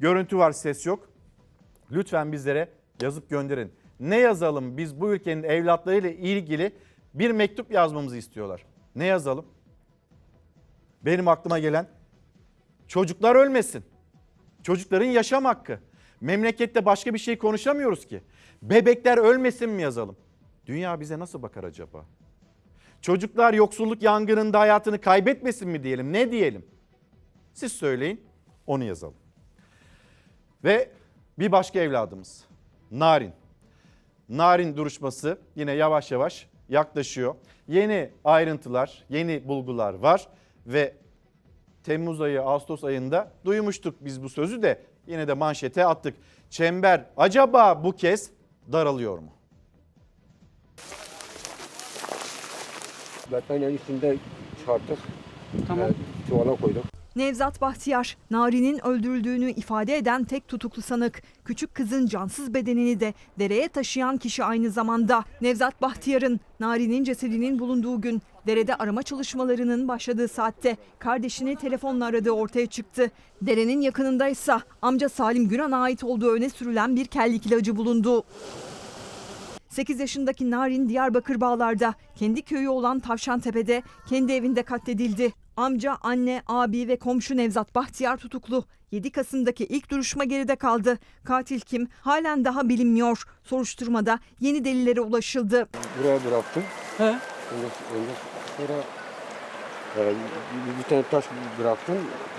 Görüntü var, ses yok. Lütfen bizlere yazıp gönderin. Ne yazalım? Biz bu ülkenin evlatlarıyla ilgili bir mektup yazmamızı istiyorlar. Ne yazalım? Benim aklıma gelen çocuklar ölmesin. Çocukların yaşam hakkı. Memlekette başka bir şey konuşamıyoruz ki. Bebekler ölmesin mi yazalım? Dünya bize nasıl bakar acaba? Çocuklar yoksulluk yangınında hayatını kaybetmesin mi diyelim? Ne diyelim? Siz söyleyin, onu yazalım. Ve bir başka evladımız Narin. Narin duruşması yine yavaş yavaş yaklaşıyor. Yeni ayrıntılar, yeni bulgular var ve Temmuz ayı, Ağustos ayında duymuştuk biz bu sözü de yine de manşete attık. Çember acaba bu kez daralıyor mu? Battaniyenin üstünde çıkarttık. Tamam. Ee, çuvala koyduk. Nevzat Bahtiyar, Nari'nin öldürüldüğünü ifade eden tek tutuklu sanık. Küçük kızın cansız bedenini de dereye taşıyan kişi aynı zamanda. Nevzat Bahtiyar'ın Nari'nin cesedinin bulunduğu gün derede arama çalışmalarının başladığı saatte kardeşini telefonla aradığı ortaya çıktı. Derenin yakınındaysa amca Salim Güran'a ait olduğu öne sürülen bir kellik ilacı bulundu. 8 yaşındaki Narin Diyarbakır Bağlar'da kendi köyü olan Tavşantepe'de kendi evinde katledildi. Amca, anne, abi ve komşu Nevzat Bahtiyar tutuklu. 7 Kasım'daki ilk duruşma geride kaldı. Katil kim? Halen daha bilinmiyor. Soruşturmada yeni delillere ulaşıldı. Buraya bıraktım. He. Ondan, ondan sonra e, bir, bir tane taş bıraktım.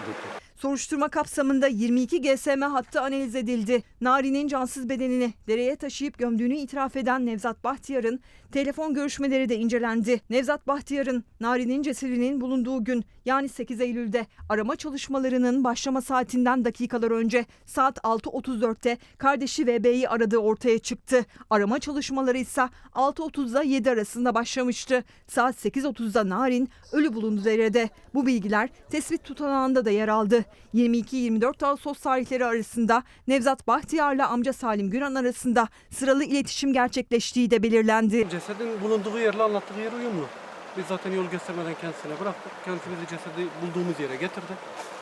Gitti. Soruşturma kapsamında 22 GSM hattı analiz edildi. Nari'nin cansız bedenini dereye taşıyıp gömdüğünü itiraf eden Nevzat Bahtiyar'ın telefon görüşmeleri de incelendi. Nevzat Bahtiyar'ın Nari'nin cesedinin bulunduğu gün yani 8 Eylül'de arama çalışmalarının başlama saatinden dakikalar önce saat 6.34'te kardeşi VB'yi aradığı ortaya çıktı. Arama çalışmaları ise 6.30'da 7 arasında başlamıştı. Saat 8.30'da Narin ölü bulundu derede. Bu bilgiler tespit tutanağında da yer aldı. 22-24 Ağustos tarihleri arasında Nevzat Bahtiyar'la amca Salim Güran arasında sıralı iletişim gerçekleştiği de belirlendi. Cesedin bulunduğu yerle anlattığı yer uyumlu. Biz zaten yol göstermeden kendisine bıraktık. Kendisi bizi cesedi bulduğumuz yere getirdi.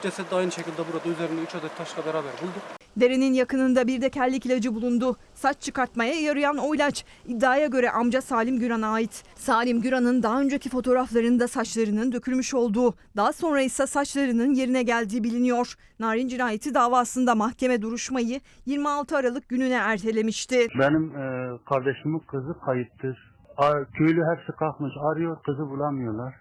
Ceset de aynı şekilde burada üzerinde 3 adet taşla beraber bulduk. Derenin yakınında bir de kellik ilacı bulundu. Saç çıkartmaya yarayan o ilaç iddiaya göre amca Salim Güran'a ait. Salim Güran'ın daha önceki fotoğraflarında saçlarının dökülmüş olduğu, daha sonra ise saçlarının yerine geldiği biliniyor. Narin cinayeti davasında mahkeme duruşmayı 26 Aralık gününe ertelemişti. Benim e, kardeşimin kızı kayıptır. Köylü hepsi kalkmış arıyor kızı bulamıyorlar.